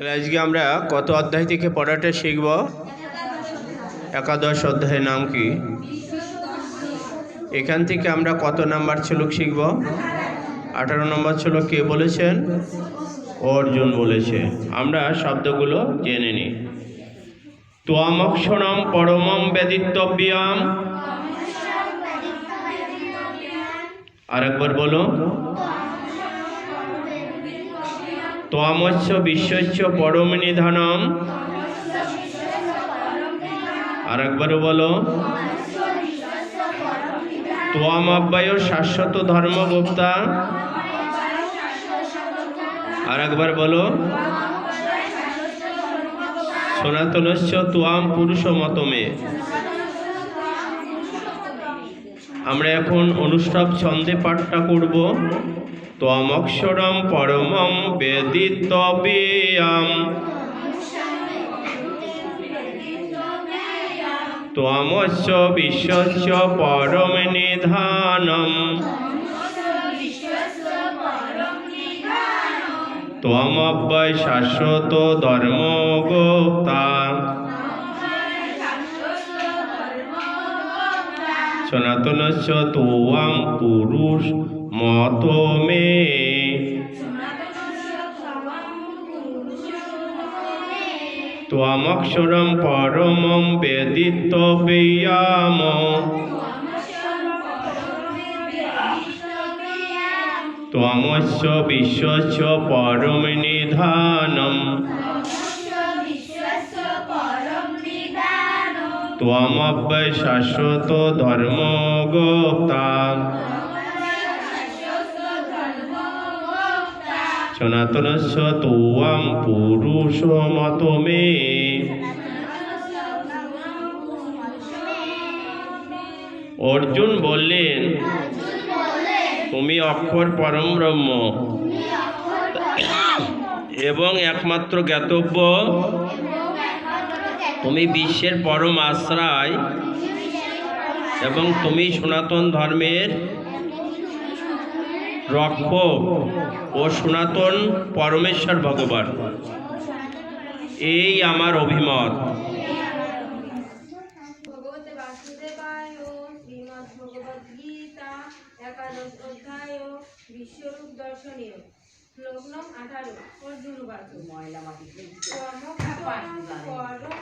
তাহলে আজকে আমরা কত অধ্যায় থেকে পড়াটা শিখব? একাদশ অধ্যায়ের নাম কি? এখান থেকে আমরা কত নাম্বার শ্লোক শিখব? আঠারো নম্বর শ্লোক কে বলেছেন? অর্জুন বলেছে। আমরা শব্দগুলো জেনে নিই। তোয়ামক্ষণম পরমম বেদিতব্যাম আরেকবার বলো। ত্বমস্য বিশ্বস্য পরম নিধনম আর একবারও বলো। ত্বম অব্যয় শাশ্বত ধর্মগুপ্তা। আর একবার বলো। সনাতনস্য তোয়াম পুরুষ মতমে। আমরা এখন অনুষ্ঠব ছন্দে পাঠটা করব। ত্বমক্ষরম পরমম বেদিতব্যাম ত্বমস্য বিশ্বস্য পরম নিধানম। ত্বমব্যয় শাশ্বত ধর্মগোপ্তা সনাতনস্য তোয়াং পুরুষ মত মে ত্বমক্ষরম পরমম বেদিতব্যাম ত্বমস্য বিশ্বস্য পরম নিধানম। শাশ্বত ধর্মগোপ্তা। সনাতনস্য তোয়াং পুরুষ মত মে। অর্জুন বললেন, তুমি অক্ষর পরম ব্রহ্ম এবং একমাত্র জ্ঞাতব্য। তুমি বিশ্বের পরম আশ্রয় এবং তুমি সনাতন ধর্মের রক্ষক ও সনাতন পরমেশ্বর ভগবান। এই আমার অভিমত। বিশ্বরূপ দর্শনীয় আঠারো অর্জুন বাচু পরম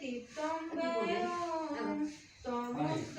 তীর্থম তমস্ত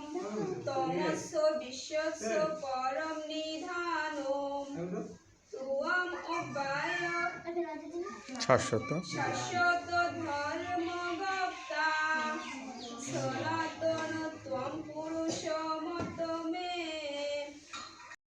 তমস্য বিশ্বস্য পরম নিধানম ত্বম অব্যয় শাশ্বত শাশ্বত